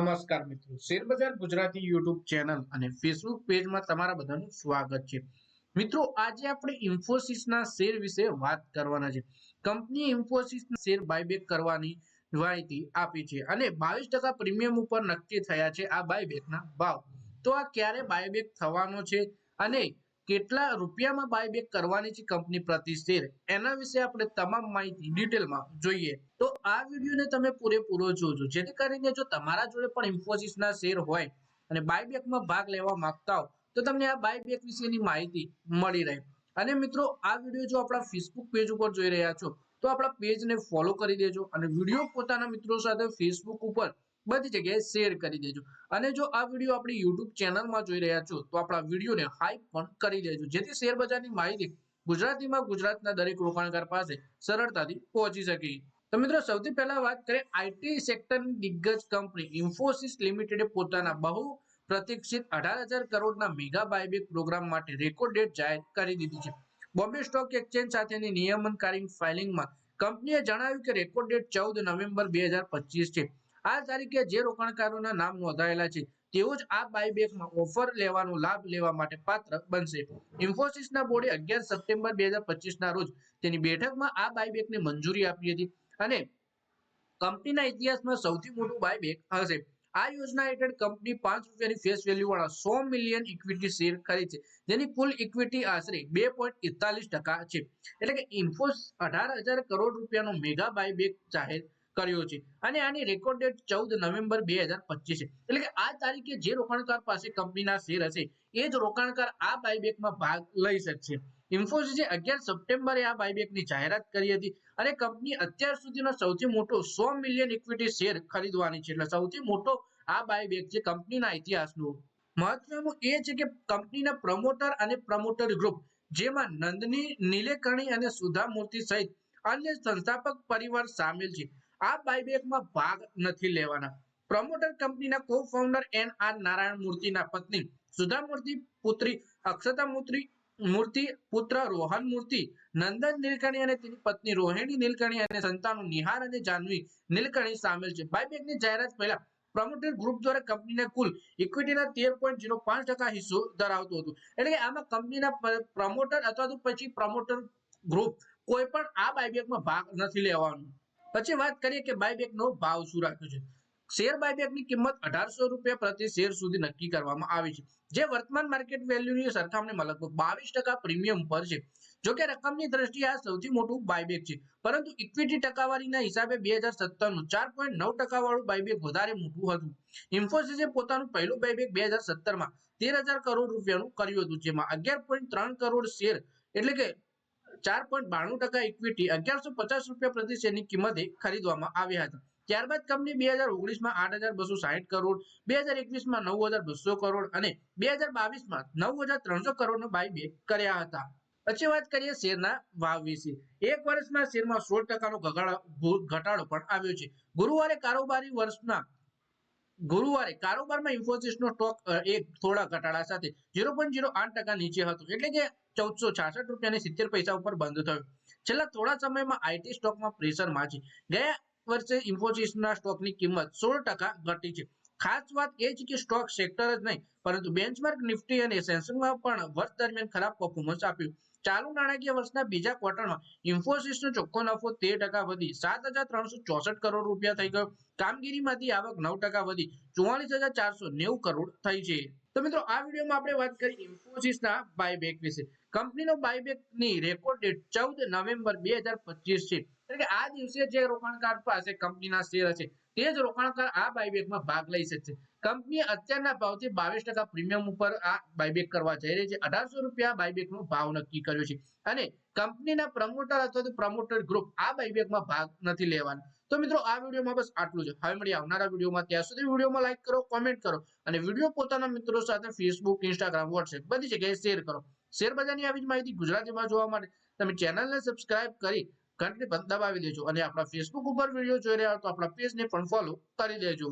નમસ્કાર મિત્રો. શેરબજાર ગુજરાતી યુટ્યુબ ચેનલ અને ફેસબુક પેજમાં તમારા બધાનું સ્વાગત છે. મિત્રો, આજે આપણે ઇન્ફોસિસના શેર વિશે વાત કરવાના છે. કંપની ઇન્ફોસિસના શેર બાયબેક કરવાની માહિતી આપી છે અને બાવીસ ટકા પ્રીમિયમ ઉપર નક્કી થયા છે આ બાયબેકના ભાવ. તો આ ક્યારે બાયબેક થવાનો છે અને કેટલા રૂપિયામાં બાયબેક કરવાની છે કંપની પ્રતિ શેર? એના વિશે આપણે તમામ માહિતી ડિટેલમાં જોઈએ. તો આ વિડીયોને તમે પૂરેપૂરો જોજો. જેથી કરીને જો તમારા જોડે પણ ઇન્ફોસિસના શેર હોય અને બાયબેકમાં ભાગ લેવા માંગતા હો, તો તમને આ બાયબેક વિશેની માહિતી મળી રહે. અને મિત્રો, આ વીડિયો જો આપણા ફેસબુક પેજ ઉપર જોઈ રહ્યા છો, તો આપણા પેજને ફોલો કરી દેજો અને વીડિયો પોતાના મિત્રો સાથે ફેસબુક ઉપર બધી જગ્યાએ શેર કરી દેજો. અને જો આ વીડિયો આપણી યુટ્યુબ ચેનલમાં જોઈ રહ્યા છો, તો આપણા વિડીયોને હાઈપ પણ કરી દેજો. જેથી શેર બજારની માહિતી ગુજરાતીમાં ગુજરાતના દરેક રોકાણકાર પાસે સરળતાથી પહોંચી શકે. તો મિત્રો સૌથી પહેલા વાત કરીએ આઈટી સેક્ટરની દિગ્ગજ કંપની ઇન્ફોસિસ લિમિટેડે પોતાના બહુ પ્રતિક્ષિત અઢાર કરોડના મેગા બાયબેક પ્રોગ્રામ માટે રેકોર્ડ ડેટ જાહેર કરી દીધી છે. બોમ્બે સ્ટોક એક્સચેન્જ સાથેની નિયમનકારી ફાઇલિંગમાં કંપનીએ જણાવ્યું કે રેકોર્ડ ડેટ ચૌદ નવેમ્બર બે હજાર પચીસ છે. આ તારીખે જે રોકાણકારોના નામ નોંધાયેલા છે, તેઓ જ આ બાયબેકમાં ઓફર લેવાનો લાભ લેવા માટે પાત્ર બનશે. ઇન્ફોસિસના બોર્ડે અગિયાર સપ્ટેમ્બર બે હજાર પચીસના રોજ તેની બેઠકમાં આ બાયબેકને મંજૂરી આપી હતી. અને કંપનીના ઇતિહાસમાં સૌથી મોટું બાયબેક હશે આ યોજના હેઠળ કંપની પાંચ રૂપિયાની ફેસ વેલ્યુ વાળા સો મિલિયન ઇક્વિટી શેર ખરીદ છે. જેની કુલ ઇક્વિટી આશરે બે પોઈન્ટ એકતાલીસ ટકા છે. એટલે કે ઇન્ફોસ અઢાર હજાર કરોડ રૂપિયાનો મેગા બાયબેક જાહેર કર્યો છે. અને આની રેકોર્ડ ડેટ ચૌદ નવેમ્બર બે છે. એટલે કે આ તારીખે જે રોકાણકાર પાસે કંપનીના શેર હશે, એ જ રોકાણકાર આ બાયબેકમાં ભાગ લઈ શકશે. ઇન્ફોસિસે અગિયાર સપ્ટેમ્બરે આ બાયબેકની જાહેરાત કરી હતી અને કંપની અત્યાર સુધીનો સૌથી મોટો સો મિલિયન ઇક્વિટી શેર ખરીદવાની છે. એટલે સૌથી મોટો આ બાયબેક છે કંપનીના ઇતિહાસનો મહત્વનું એ છે કે કંપનીના પ્રમોટર અને પ્રમોટર ગ્રુપ જેમાં નંદની, નીલેકર્ણી અને સુધા મૂર્તિ સહિત અન્ય સંસ્થાપક પરિવાર સામેલ છે. આ બાયબેકમાં ભાગ નથી લેવાના. પ્રમોટર કંપનીના co founder N R Narayana મૂર્તિના પત્ની સુધા મૂર્તિ પુત્રી અક્ષતા મૂર્તિ મૂર્તિ પુત્ર રોહન મૂર્તિ, નંદન નીલકણી અને તેની પત્ની રોહિણી નીલકણી અને સંતાનો નિહાર અને જાનવી નીલકણી સામેલ છે. બાયબેકની જાહેરાત પહેલા પ્રમોટર ગ્રુપ દ્વારા કંપનીના કુલ ઇક્વિટીના તેર પોઈન્ટ ઝીરો પાંચ ટકા હિસ્સો ધરાવતું હતું. એટલે કે આમાં કંપનીના પ્રમોટર અથવા તો પછી પ્રમોટર ગ્રુપ કોઈ પણ આ બાયબેકમાં ભાગ નથી લેવાનું. પછી વાત કરીએ કે બાયબેકનો ભાવ શું રાખ્યો છે? શેર બાયબેકની કિંમત અઢારસો રૂપિયા પ્રતિ શેર સુધી નક્કી કરવામાં આવી છે. જે વર્તમાન માર્કેટ વેલ્યુની સરખામણીમાં લગભગ બાવીસ ટકા પ્રીમિયમ પર છે. જો કે રકમની દ્રષ્ટિએ આ સૌથી મોટું બાયબેક છે. પરંતુ ઇક્વિટી ટકાવારીના હિસાબે બે હજાર સત્તરનું ચાર પોઈન્ટ નવ ટકા વાળું બાયબેક વધારે મોટું હતું. ઇન્ફોસિસે પોતાનું પહેલું બાયબેક બે હજાર સત્તરમાં તેર હજાર કરોડ રૂપિયાનું કર્યું હતું, જેમાં અગિયાર પોઈન્ટ ત્રણ કરોડ શેર એટલે કે ચાર પોઈન્ટ બાણું ટકા ઇક્વિટી અગિયારસો પચાસ રૂપિયા પ્રતિ શેરની કિંમતે ખરીદવામાં આવ્યા હતા. ત્યારબાદ કંપની બે હજાર ઓગણીસમાં આઠ હજાર બસો સાહીઠ કરોડ, બે હજાર એકવીસમાં નવ હજાર બસો કરોડ અને બે હજાર બાવીસમાં નવ હજાર ત્રણસો કરોડનો બાયબેક કર્યા હતા. પછી વાત કરીએ શેરના ભાવ વિશે. એક વર્ષમાં શેરમાં સોળ ટકાનો ઘટાડો પણ આવ્યો છે. ગુરુવારે કારોબારી વર્ષના ગુરુવારે કારોબારમાં ઇન્ફોસિસનો સ્ટોક એક થોડા ઘટાડા સાથે ઝીરો પોઈન્ટ ઝીરો આઠ ટકા નીચે હતો. એટલે કે ચૌદસો છાસઠ રૂપિયા સિત્તેર પૈસા ઉપર બંધ થયો. છેલ્લા થોડા સમયમાં આઈટી સ્ટોકમાં પ્રેશરમાં છે ગયા વર્ષે ઇન્ફોસિસના સ્ટોકની કિંમત સોળ ટકા ઘટી છે. ખાસ વાત એ છે કે સ્ટોક સેક્ટર જ નહીં, પરંતુ બેન્ચમાર્ક નિફ્ટી અને સેન્સેક્સમાં પણ વર્ષ દરમિયાન ખરાબ પરફોર્મન્સ આપ્યું. ચાલુ નાણાકીય વર્ષના બીજા ક્વાર્ટરમાં ઇન્ફોસિસનો ચોખ્ખો નફો તેર ટકા વધી, સાત હજાર ત્રણસો ચોસઠ કરોડ રૂપિયા થઈ ગયો. કામગીરીમાંથી આવક નવ ટકા વધી ચુવાલીસ હજાર ચારસો નેવું કરોડ થઈ છે. તો મિત્રો, આ વિડીયોમાં આપણે વાત કરી ઇન્ફોસિસના બાયબેક વિશે. કંપનીનો બાયબેકની રેકોર્ડ ડેટ ચૌદ નવેમ્બર બે હજાર પચીસ છે. એટલે કે આ દિવસે જે રોકાણકાર પાસે કંપનીના શેર હશે તે જ રોકાણકાર આ બાયબેકમાં ભાગ લઈ શકશે. કંપની અત્યારના ભાવથી બાવીસ ટકા પ્રીમિયમ ઉપર આ બાયબેક કરવા જઈ રહી છે. અઢારસો રૂપિયા બાયબેકનો ભાવ નક્કી કર્યો છે. અને કંપનીના પ્રમોટર અથવા તો પ્રમોટર ગ્રુપ આ બાયબેકમાં ભાગ નથી લેવાનો. તો મિત્રો, આ વિડીયોમાં બસ આટલું છે હવે મળી આવનારા વિડીયોમાં. ત્યાં સુધી વિડીયોમાં લાઈક કરો કોમેન્ટ કરો અને વીડિયો પોતાના મિત્રો સાથે ફેસબુક ઇન્સ્ટાગ્રામ વોટ્સએપ બધી જગ્યાએ શેર કરો. શેર બજારની આવી જ માહિતી ગુજરાતીમાં જોવા માટે. તમે ચેનલને સબસ્ક્રાઇબ કરી ઘંટડી દબાવી દેજો અને આપણા ફેસબુક ઉપર વીડિયો જોઈ રહ્યા હો તો આપણા પેજને પણ ફોલો કરી દેજો.